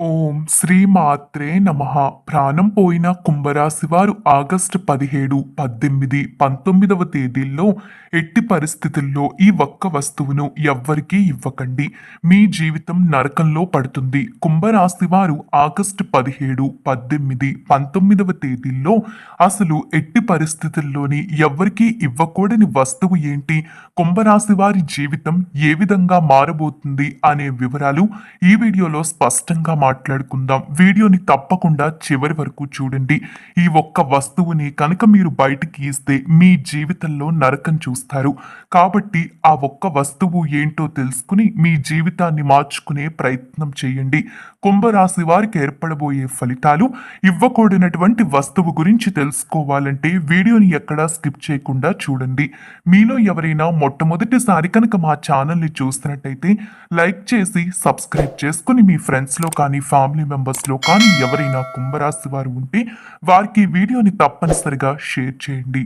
ఓం శ్రీ మాత్రే నమ. ప్రాణం పోయిన కుంభరాశి వారు ఆగస్టు పదిహేడు పద్దెనిమిది పంతొమ్మిదవ తేదీల్లో ఎట్టి పరిస్థితుల్లో ఈ ఒక్క వస్తువును ఎవ్వరికీ ఇవ్వకండి. మీ జీవితం నరకంలో పడుతుంది. కుంభరాశి వారు ఆగస్టు పదిహేడు పద్దెనిమిది పంతొమ్మిదవ తేదీల్లో అసలు ఎట్టి పరిస్థితుల్లోని ఎవ్వరికీ ఇవ్వకూడని వస్తువు ఏంటి? కుంభరాశి వారి జీవితం ఏ విధంగా మారబోతుంది? అనే వివరాలు ఈ వీడియోలో స్పష్టంగా మాట్లాడుకుందాం. వీడియోని తప్పకుండా చివరి వరకు చూడండి. ఈ ఒక్క వస్తువుని కనుక మీరు బయటికి ఇస్తే మీ జీవితంలో నరకం చూస్తారు. కాబట్టి ఆ ఒక్క వస్తువు ఏంటో తెలుసుకుని మీ జీవితాన్ని మార్చుకునే ప్రయత్నం చేయండి. కుంభరాశి వారికి ఏర్పడబోయే ఫలితాలు ఇవ్వకూడనటువంటి వస్తువు గురించి తెలుసుకోవాలంటే వీడియోని ఎక్కడా స్కిప్ చేయకుండా చూడండి. మీలో ఎవరైనా మొట్టమొదటిసారి కనుక మా ఛానల్ని చూస్తున్నట్టయితే లైక్ చేసి సబ్స్క్రైబ్ చేసుకుని మీ ఫ్రెండ్స్లో కానీ ఫ్యామిలీ మెంబర్స్లో కానీ ఎవరైనా కుంభరాశి వారు ఉంటే వారికి వీడియోని తప్పనిసరిగా షేర్ చేయండి.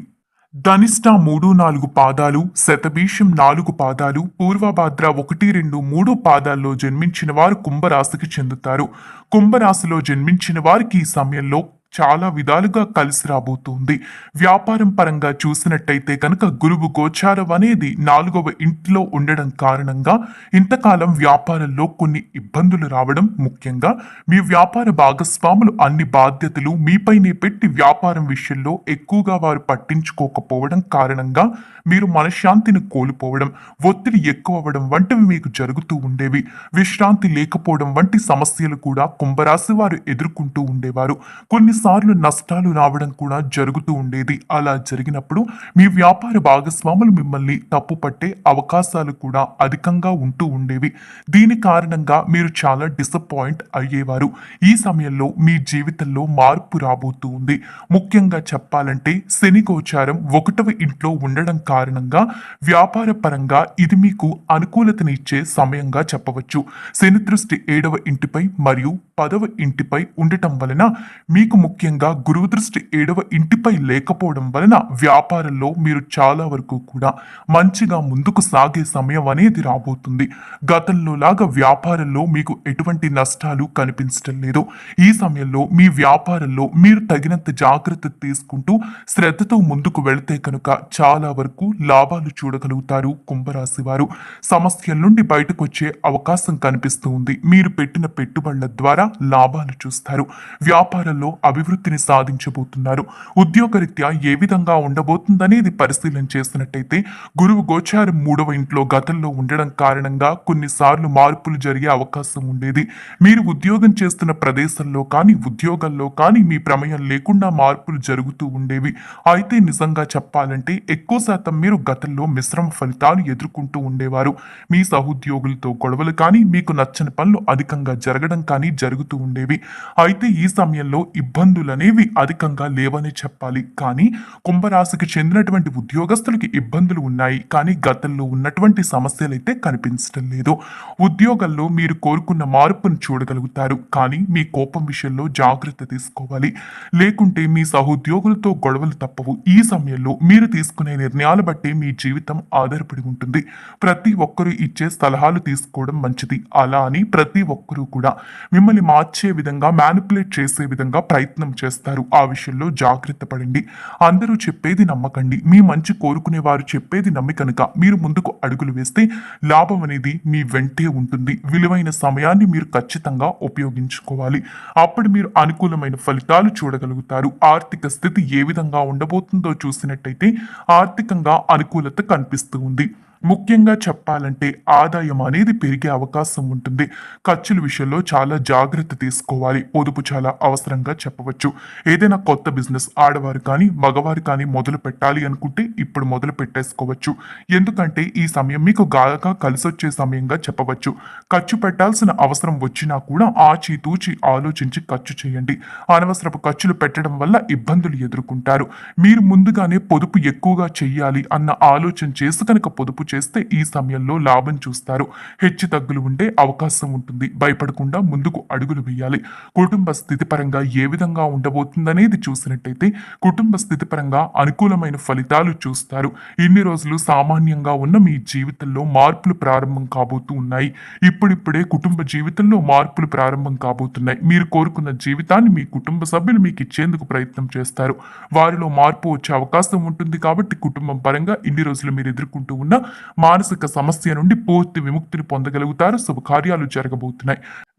ధనిష్ట మూడు నాలుగు పాదాలు శతభీషం నాలుగు పాదాలు పూర్వభాద్ర ఒకటి రెండు మూడు పాదాల్లో జన్మించిన వారు కుంభరాశికి చెందుతారు. కుంభరాశిలో జన్మించిన వారికి ఈ సమయంలో చాలా విధాలుగా కలిసి రాబోతుంది. వ్యాపారం పరంగా చూసినట్టయితే కనుక గురువు గోచారం అనేది నాలుగవ ఇంటిలో ఉండడం కారణంగా ఇంతకాలం వ్యాపారంలో కొన్ని ఇబ్బందులు రావడం ముఖ్యంగా మీ వ్యాపార భాగస్వాములు అన్ని బాధ్యతలు మీపైనే పెట్టి వ్యాపారం విషయంలో ఎక్కువగా వారు పట్టించుకోకపోవడం కారణంగా మీరు మనశ్శాంతిని కోల్పోవడం ఒత్తిడి ఎక్కువ అవ్వడం వంటివి మీకు జరుగుతూ ఉండేవి. విశ్రాంతి లేకపోవడం వంటి సమస్యలు కూడా కుంభరాశి వారు ఎదుర్కొంటూ ఉండేవారు. కొన్నిసార్లు నష్టాలు రావడం కూడా జరుగుతూ ఉండేది. అలా జరిగినప్పుడు మీ వ్యాపార భాగస్వాములు మిమ్మల్ని తప్పు పట్టే అవకాశాలు కూడా అధికంగా ఉంటూ ఉండేవి. దీని కారణంగా మీరు చాలా డిసప్పాయింట్ అయ్యేవారు. ఈ సమయంలో మీ జీవితంలో మార్పు రాబోతూ ఉంది. ముఖ్యంగా చెప్పాలంటే శని గోచారం ఒకటవ ఇంట్లో ఉండడం కారణంగా కారణంగా వ్యాపార పరంగా ఇది మీకు అనుకూలతనిచ్చే సమయంగా చెప్పవచ్చు. శని దృష్టి ఏడవ ఇంటిపై మరియు పదవ ఇంటిపై ఉండటం వలన మీకు ముఖ్యంగా గురువు దృష్టి ఏడవ ఇంటిపై లేకపోవడం వలన వ్యాపారంలో మీరు చాలా వరకు కూడా మంచిగా ముందుకు సాగే సమయం అనేది రాబోతుంది. గతంలో లాగా వ్యాపారంలో మీకు ఎటువంటి నష్టాలు కనిపించడం లేదు. ఈ సమయంలో మీ వ్యాపారంలో మీరు తగినంత జాగ్రత్త తీసుకుంటూ శ్రద్ధతో ముందుకు వెళితే కనుక చాలా వరకు లాభాలు చూడగలుగుతారు కుంభరాశి వారు. సమస్యల నుండి బయటకు వచ్చే అవకాశం కనిపిస్తూ ఉంది. మీరు పెట్టిన పెట్టుబడుల ద్వారా లాభాలు చూస్తారు. వ్యాపారంలో అభివృద్ధిని సాధించబోతున్నారు. ఉద్యోగరీత్యా ఏ విధంగా ఉండబోతుందనేది పరిశీలన చేసినట్టయితే గురువు గోచారం మూడవ ఇంట్లో గతంలో ఉండడం కారణంగా కొన్నిసార్లు మార్పులు జరిగే అవకాశం ఉండేది. మీరు ఉద్యోగం చేస్తున్న ప్రదేశంలో కానీ ఉద్యోగంలో కానీ మీ ప్రమేయం లేకుండా మార్పులు జరుగుతూ ఉండేవి. అయితే నిజంగా చెప్పాలంటే ఎక్కువ శాతం మీరు గతంలో మిశ్రమ ఫలితాలు ఎదుర్కొంటూ ఉండేవారు. మీ సహోద్యోగులతో గొడవలు కానీ మీకు నచ్చని పనులు అధికంగా జరగడం కానీ జరుగు జరుగుతూ ఉండేవి. అయితే ఈ సమయంలో ఇబ్బందులు అనేవి అధికంగా లేవని చెప్పాలి. కానీ కుంభరాశికి చెందినటువంటి ఉద్యోగస్తులకి ఇబ్బందులు ఉన్నాయి. కానీ గతంలో ఉన్నటువంటి సమస్యలు అయితే కనిపించడం లేదు. ఉద్యోగంలో మీరు కోరుకున్న మార్పును చూడగలుగుతారు. కానీ మీ కోపం విషయంలో జాగ్రత్త తీసుకోవాలి. లేకుంటే మీ సహోద్యోగులతో గొడవలు తప్పవు. ఈ సమయంలో మీరు తీసుకునే నిర్ణయాలు బట్టి మీ జీవితం ఆధారపడి ఉంటుంది. ప్రతి ఒక్కరూ ఇచ్చే సలహాలు తీసుకోవడం మంచిది. అలా అని ప్రతి ఒక్కరూ కూడా మిమ్మల్ని మార్చే విధంగా మ్యానిపులేట్ చేసే విధంగా ప్రయత్నం చేస్తారు. ఆ విషయంలో జాగ్రత్త పడండి. అందరూ చెప్పేది నమ్మకండి. మీ మంచి కోరుకునే వారు చెప్పేది నమ్మి కనుక మీరు ముందుకు అడుగులు వేస్తే లాభం అనేది మీ వెంటే ఉంటుంది. విలువైన సమయాన్ని మీరు ఖచ్చితంగా ఉపయోగించుకోవాలి. అప్పుడు మీరు అనుకూలమైన ఫలితాలు చూడగలుగుతారు. ఆర్థిక స్థితి ఏ విధంగా ఉండబోతుందో చూసినట్టయితే ఆర్థికంగా అనుకూలత కనిపిస్తూ ఉంది. ముఖ్యంగా చెప్పాలంటే ఆదాయం అనేది పెరిగే అవకాశం ఉంటుంది. ఖర్చుల విషయంలో చాలా జాగ్రత్త తీసుకోవాలి. పొదుపు చాలా అవసరంగా చెప్పవచ్చు. ఏదైనా కొత్త బిజినెస్ ఆడవారు కానీ మగవారు కానీ మొదలు పెట్టాలి అనుకుంటే ఇప్పుడు మొదలు పెట్టేసుకోవచ్చు. ఎందుకంటే ఈ సమయం మీకు గాగా కలిసొచ్చే సమయంగా చెప్పవచ్చు. ఖర్చు పెట్టాల్సిన అవసరం వచ్చినా కూడా ఆచితూచి ఆలోచించి ఖర్చు చేయండి. అనవసరపు ఖర్చులు పెట్టడం వల్ల ఇబ్బందులు ఎదుర్కొంటారు. మీరు ముందుగానే పొదుపు ఎక్కువగా చెయ్యాలి అన్న ఆలోచన చేసి కనుక పొదుపు చేస్తే ఈ సమయంలో లాభం చూస్తారు. హెచ్చు తగ్గులు ఉండే అవకాశం ఉంటుంది. భయపడకుండా ముందుకు అడుగులు వేయాలి. కుటుంబ స్థితి పరంగా ఏ విధంగా ఉండబోతుందనేది చూసినట్టయితే కుటుంబ స్థితి పరంగా అనుకూలమైన ఫలితాలు చూస్తారు. ఇన్ని రోజులు సామాన్యంగా ఉన్న మీ జీవితంలో మార్పులు ప్రారంభం కాబోతూ ఉన్నాయి. ఇప్పుడిప్పుడే కుటుంబ జీవితంలో మార్పులు ప్రారంభం కాబోతున్నాయి. మీరు కోరుకున్న జీవితాన్ని మీ కుటుంబ సభ్యులు మీకు ఇచ్చేందుకు ప్రయత్నం చేస్తారు. వారిలో మార్పు వచ్చే అవకాశం ఉంటుంది కాబట్టి కుటుంబం పరంగా ఇన్ని రోజులు మీరు ఎదుర్కొంటూ ఉన్న మానసిక సమస్య నుండి పూర్తి విముక్తిని పొందగలుగుతారు. శుభకార్యాలు జరగబోతున్నాయి.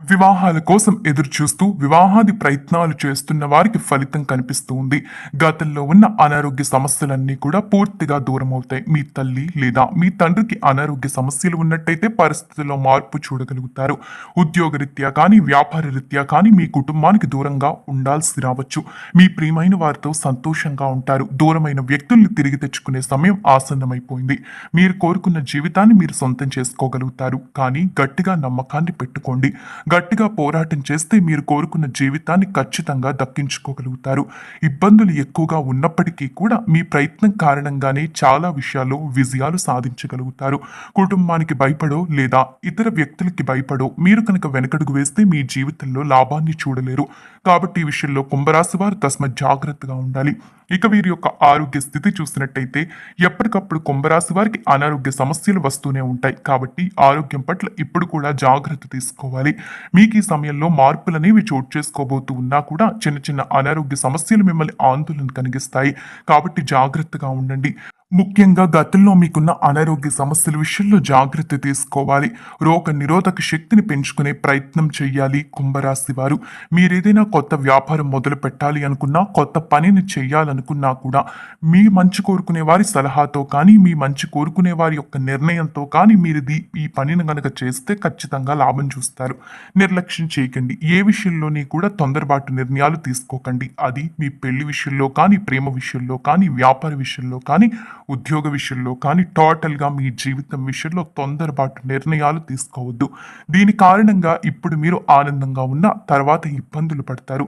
వివాహాల కోసం ఎదురు చూస్తూ వివాహాది ప్రయత్నాలు చేస్తున్న వారికి ఫలితం కనిపిస్తూ ఉంది గతంలో ఉన్న అనారోగ్య సమస్యలన్నీ కూడా పూర్తిగా దూరం అవుతాయి. మీ తల్లి లేదా మీ తండ్రికి అనారోగ్య సమస్యలు ఉన్నట్టయితే పరిస్థితుల్లో మార్పు చూడగలుగుతారు. ఉద్యోగరీత్యా కానీ వ్యాపార రీత్యా కానీ మీ కుటుంబానికి దూరంగా ఉండాల్సి రావచ్చు. మీ ప్రియమైన వారితో సంతోషంగా ఉంటారు. దూరమైన వ్యక్తుల్ని తిరిగి తెచ్చుకునే సమయం ఆసన్నమైపోయింది. మీరు కోరుకున్న జీవితాన్ని మీరు సొంతం చేసుకోగలుగుతారు. కానీ గట్టిగా నమ్మకాన్ని పెట్టుకోండి. గట్టిగా పోరాటం చేస్తే మీరు కోరుకున్న జీవితాన్ని ఖచ్చితంగా దక్కించుకోగలుగుతారు. ఇబ్బందులు ఎక్కువగా ఉన్నప్పటికీ కూడా మీ ప్రయత్నం కారణంగానే చాలా విషయాల్లో విజయాలు సాధించగలుగుతారు. కుటుంబానికి భయపడో లేదా ఇతర వ్యక్తులకి భయపడో మీరు కనుక వెనకడుగు వేస్తే మీ జీవితంలో లాభాన్ని చూడలేరు. కాబట్టి ఈ విషయంలో కుంభరాశి వారు తస్మ జాగ్రత్తగా ఉండాలి. ఇక వీరి యొక్క ఆరోగ్య స్థితి చూసినట్టయితే ఎప్పటికప్పుడు కుంభరాశి వారికి అనారోగ్య సమస్యలు వస్తూనే ఉంటాయి. కాబట్టి ఆరోగ్యం పట్ల ఇప్పుడు కూడా జాగ్రత్త తీసుకోవాలి. మీకు ఈ సమయంలో మార్పులు అనేవి చోటు చేసుకోబోతూ ఉన్నా కూడా చిన్న చిన్న అనారోగ్య సమస్యలు మిమ్మల్ని ఆందోళన కలిగిస్తాయి. కాబట్టి జాగ్రత్తగా ఉండండి. ముఖ్యంగా గతంలో మీకున్న అనారోగ్య సమస్యల విషయంలో జాగ్రత్త తీసుకోవాలి. రోగ నిరోధక శక్తిని పెంచుకునే ప్రయత్నం చేయాలి కుంభరాశి వారు. మీరేదైనా కొత్త వ్యాపారం మొదలు పెట్టాలి అనుకున్నా కొత్త పనిని చేయాలనుకున్నా కూడా మీ మంచి కోరుకునే వారి సలహాతో కానీ మీ మంచి కోరుకునే వారి యొక్క నిర్ణయంతో కానీ మీరు ఈ పనిని కనుక చేస్తే ఖచ్చితంగా లాభం చూస్తారు. నిర్లక్ష్యం చేయకండి. ఏ విషయంలోని కూడా తొందరపాటు నిర్ణయాలు తీసుకోకండి. అది మీ పెళ్ళి విషయంలో కానీ ప్రేమ విషయంలో కానీ వ్యాపార విషయంలో కానీ ఉద్యోగ విషయంలో కానీ టోటల్గా మీ జీవితం విషయంలో తొందరపాటు నిర్ణయాలు తీసుకోవద్దు. దీని కారణంగా ఇప్పుడు మీరు ఆనందంగా ఉన్న తర్వాత ఇబ్బందులు పడతారు.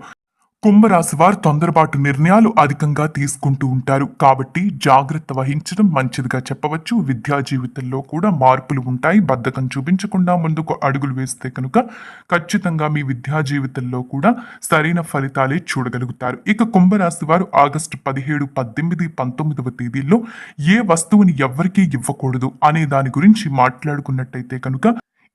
కుంభరాశి వారు తొందరపాటు నిర్ణయాలు అధికంగా తీసుకుంటూ ఉంటారు. కాబట్టి జాగ్రత్త వహించడం మంచిదిగా చెప్పవచ్చు. విద్యా జీవితంలో కూడా మార్పులు ఉంటాయి. బద్ధకం చూపించకుండా ముందుకు అడుగులు వేస్తే కనుక ఖచ్చితంగా మీ విద్యా జీవితంలో కూడా సరైన ఫలితాలే చూడగలుగుతారు. ఇక కుంభరాశి వారు ఆగస్టు పదిహేడు పద్దెనిమిది పంతొమ్మిదవ తేదీల్లో ఏ వస్తువుని ఎవరికీ ఇవ్వకూడదు అనే దాని గురించి మాట్లాడుకున్నట్టయితే కనుక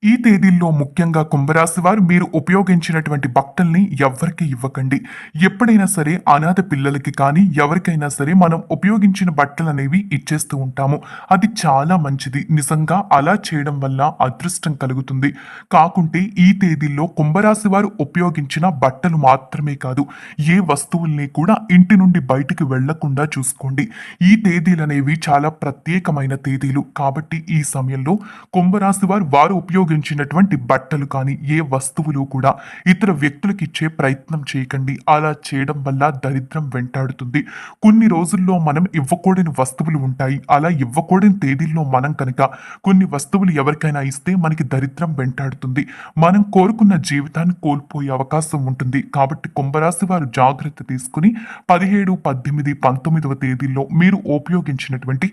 ఈ తేదీల్లో ముఖ్యంగా కుంభరాశి వారు మీరు ఉపయోగించినటువంటి బట్టల్ని ఎవ్వరికి ఇవ్వకండి. ఎప్పుడైనా సరే అనాథ పిల్లలకి కానీ ఎవరికైనా సరే మనం ఉపయోగించిన బట్టలు అనేవి ఇచ్చేస్తూ ఉంటాము. అది చాలా మంచిది. నిజంగా అలా చేయడం వల్ల అదృష్టం కలుగుతుంది. కాకుంటే ఈ తేదీల్లో కుంభరాశి వారు ఉపయోగించిన బట్టలు మాత్రమే కాదు ఏ వస్తువుల్ని కూడా ఇంటి నుండి బయటికి వెళ్ళకుండా చూసుకోండి. ఈ తేదీలు అనేవి చాలా ప్రత్యేకమైన తేదీలు. కాబట్టి ఈ సమయంలో కుంభరాశి వారు వారు ఉపయోగించినటువంటి బట్టలు కానీ ఏ వస్తువులు కూడా ఇతర వ్యక్తులకు ఇచ్చే ప్రయత్నం చేయకండి. అలా చేయడం వల్ల దరిద్రం వెంటాడుతుంది. కొన్ని రోజుల్లో మనం ఇవ్వకూడని వస్తువులు ఉంటాయి. అలా ఇవ్వకూడని తేదీల్లో మనం కనుక కొన్ని వస్తువులు ఎవరికైనా ఇస్తే మనకి దరిద్రం వెంటాడుతుంది. మనం కోరుకున్న జీవితాన్ని కోల్పోయే అవకాశం ఉంటుంది. కాబట్టి కుంభరాశి వారు జాగ్రత్త తీసుకుని పదిహేడు పద్దెనిమిది పంతొమ్మిదవ తేదీల్లో మీరు ఉపయోగించినటువంటి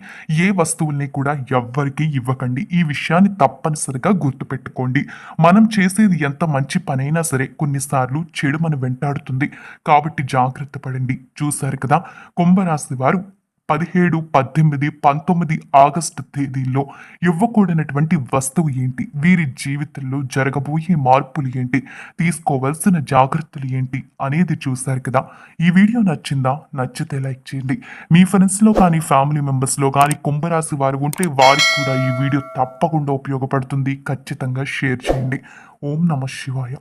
ఏ వస్తువుల్ని కూడా ఎవ్వరికీ ఇవ్వకండి. ఈ విషయాన్ని తప్పనిసరిగా గుర్తు గుర్తుపెట్టుకోండి మనం చేసేది ఎంత మంచి పనైనా సరే కొన్నిసార్లు చెడు మన వెంటాడుతుంది. కాబట్టి జాగ్రత్త పడండి. చూశారు కదా? కుంభరాశి వారు పదిహేడు పద్దెనిమిది పంతొమ్మిది ఆగస్టు తేదీల్లో ఇవ్వకూడనటువంటి వస్తువు ఏంటి? వీరి జీవితంలో జరగబోయే మార్పులు ఏంటి? తీసుకోవాల్సిన జాగ్రత్తలు ఏంటి? అనేది చూశారు కదా. ఈ వీడియో నచ్చిందా? నచ్చితే లైక్ చేయండి. మీ ఫ్రెండ్స్లో కానీ ఫ్యామిలీ మెంబర్స్లో కానీ కుంభరాశి వారు ఉంటే వారికి కూడా ఈ వీడియో తప్పకుండా ఉపయోగపడుతుంది. ఖచ్చితంగా షేర్ చేయండి. ఓం నమ శివాయ.